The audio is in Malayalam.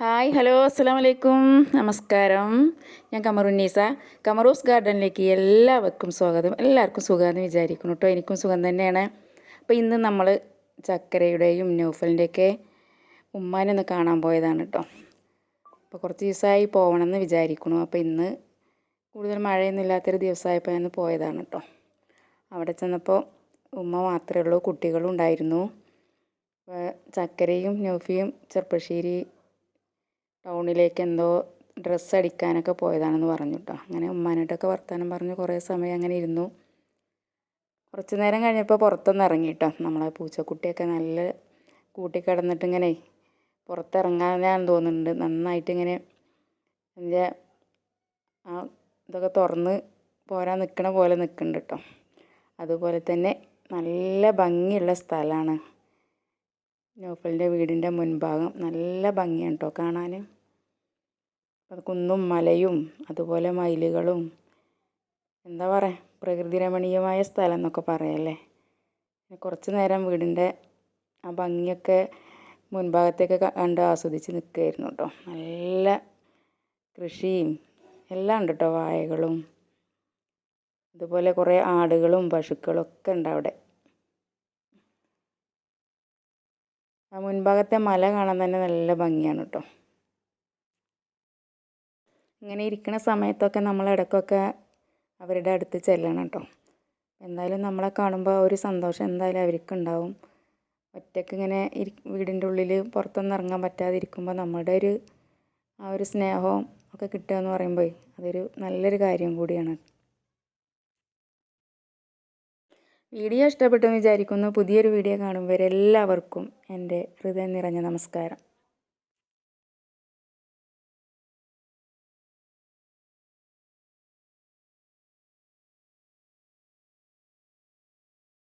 ഹായ് ഹലോ അസ്സാം വലൈക്കും നമസ്കാരം. ഞാൻ കമറുന്നീസ കമറൂസ് ഗാർഡനിലേക്ക് എല്ലാവർക്കും സ്വാഗതം. എല്ലാവർക്കും സുഖമെന്ന് വിചാരിക്കുന്നു കേട്ടോ എനിക്കും സുഖം തന്നെയാണ്. അപ്പോൾ ഇന്ന് നമ്മൾ ചക്കരയുടെയും നൂഫലിന്റെയൊക്കെ ഉമ്മാനെ ഒന്ന് കാണാൻ പോയതാണ് കേട്ടോ അപ്പോൾ കുറച്ച് ദിവസമായി പോകണമെന്ന് വിചാരിക്കുന്നു. അപ്പോൾ ഇന്ന് കൂടുതൽ മഴയൊന്നും ഇല്ലാത്തൊരു ദിവസമായപ്പോൾ ഞാൻ പോയതാണ് കേട്ടോ അവിടെ ചെന്നപ്പോൾ ഉമ്മ മാത്രമേ ഉള്ളൂ കുട്ടികളും ഉണ്ടായിരുന്നു. ചക്കരയും ന്യൂഫിയും ചെറുപ്പശ്ശേരി ടൗണിലേക്ക് എന്തോ ഡ്രസ്സ് അടിക്കാനൊക്കെ പോയതാണെന്ന് പറഞ്ഞു കേട്ടോ അങ്ങനെ ഉമ്മാനായിട്ടൊക്കെ വർത്തമാനം പറഞ്ഞ്. കുറേ സമയം അങ്ങനെ ഇരുന്നു. കുറച്ച് നേരം കഴിഞ്ഞപ്പോൾ പുറത്തൊന്ന് ഇറങ്ങി കേട്ടോ നമ്മളെ പൂച്ചക്കുട്ടിയൊക്കെ നല്ല കൂട്ടിക്കിടന്നിട്ട് ഇങ്ങനെ പുറത്തിറങ്ങാനാണെന്ന് തോന്നുന്നുണ്ട്. നന്നായിട്ട് ഇങ്ങനെ എന്റെ ആ ഇതൊക്കെ തുറന്ന് പോരാൻ നിൽക്കണ പോലെ നിൽക്കുന്നുണ്ട് കേട്ടോ അതുപോലെ തന്നെ നല്ല ഭംഗിയുള്ള സ്ഥലമാണ്. നോഫലിന്റെ വീടിന്റെ മുൻഭാഗം നല്ല ഭംഗിയാണ് കേട്ടോ കാണാൻ. കുന്നും മലയും അതുപോലെ മയിലുകളും എന്താ പറയുക പ്രകൃതി രമണീയമായ സ്ഥലം എന്നൊക്കെ പറയല്ലേ കുറച്ച് നേരം വീടിന്റെ ആ ഭംഗിയൊക്കെ മുൻഭാഗത്തേക്ക് കണ്ട് ആസ്വദിച്ച് നിൽക്കുകയായിരുന്നു കേട്ടോ നല്ല കൃഷിയും എല്ലാം ഉണ്ട് കേട്ടോ വാഴകളും. അതുപോലെ കുറേ ആടുകളും പശുക്കളും ഒക്കെ ഉണ്ട് അവിടെ. ആ മുൻഭാഗത്തെ മല കാണാൻ തന്നെ നല്ല ഭംഗിയാണ് കേട്ടോ. ഇങ്ങനെ ഇരിക്കുന്ന സമയത്തൊക്കെ നമ്മൾ ഇടയ്ക്കൊക്കെ അവരുടെ അടുത്ത് ചെല്ലണം കേട്ടോ. എന്തായാലും നമ്മളെ കാണുമ്പോൾ ഒരു സന്തോഷം എന്തായാലും അവർക്കുണ്ടാവും. ഒറ്റയ്ക്ക് ഇങ്ങനെ ഇരി വീടിന്റെ ഉള്ളിൽ പുറത്തൊന്നും ഇറങ്ങാൻ പറ്റാതിരിക്കുമ്പോൾ നമ്മുടെ ഒരു ആ ഒരു സ്നേഹവും ഒക്കെ കിട്ടുക എന്ന് പറയുമ്പോൾ അതൊരു നല്ലൊരു കാര്യം കൂടിയാണ്. വീഡിയോ ഇഷ്ടപ്പെട്ടെന്ന് വിചാരിക്കുന്നു. പുതിയൊരു വീഡിയോ കാണുമ്പോൾ എല്ലാവർക്കും എന്റെ ഹൃദയം നിറഞ്ഞ നമസ്കാരം.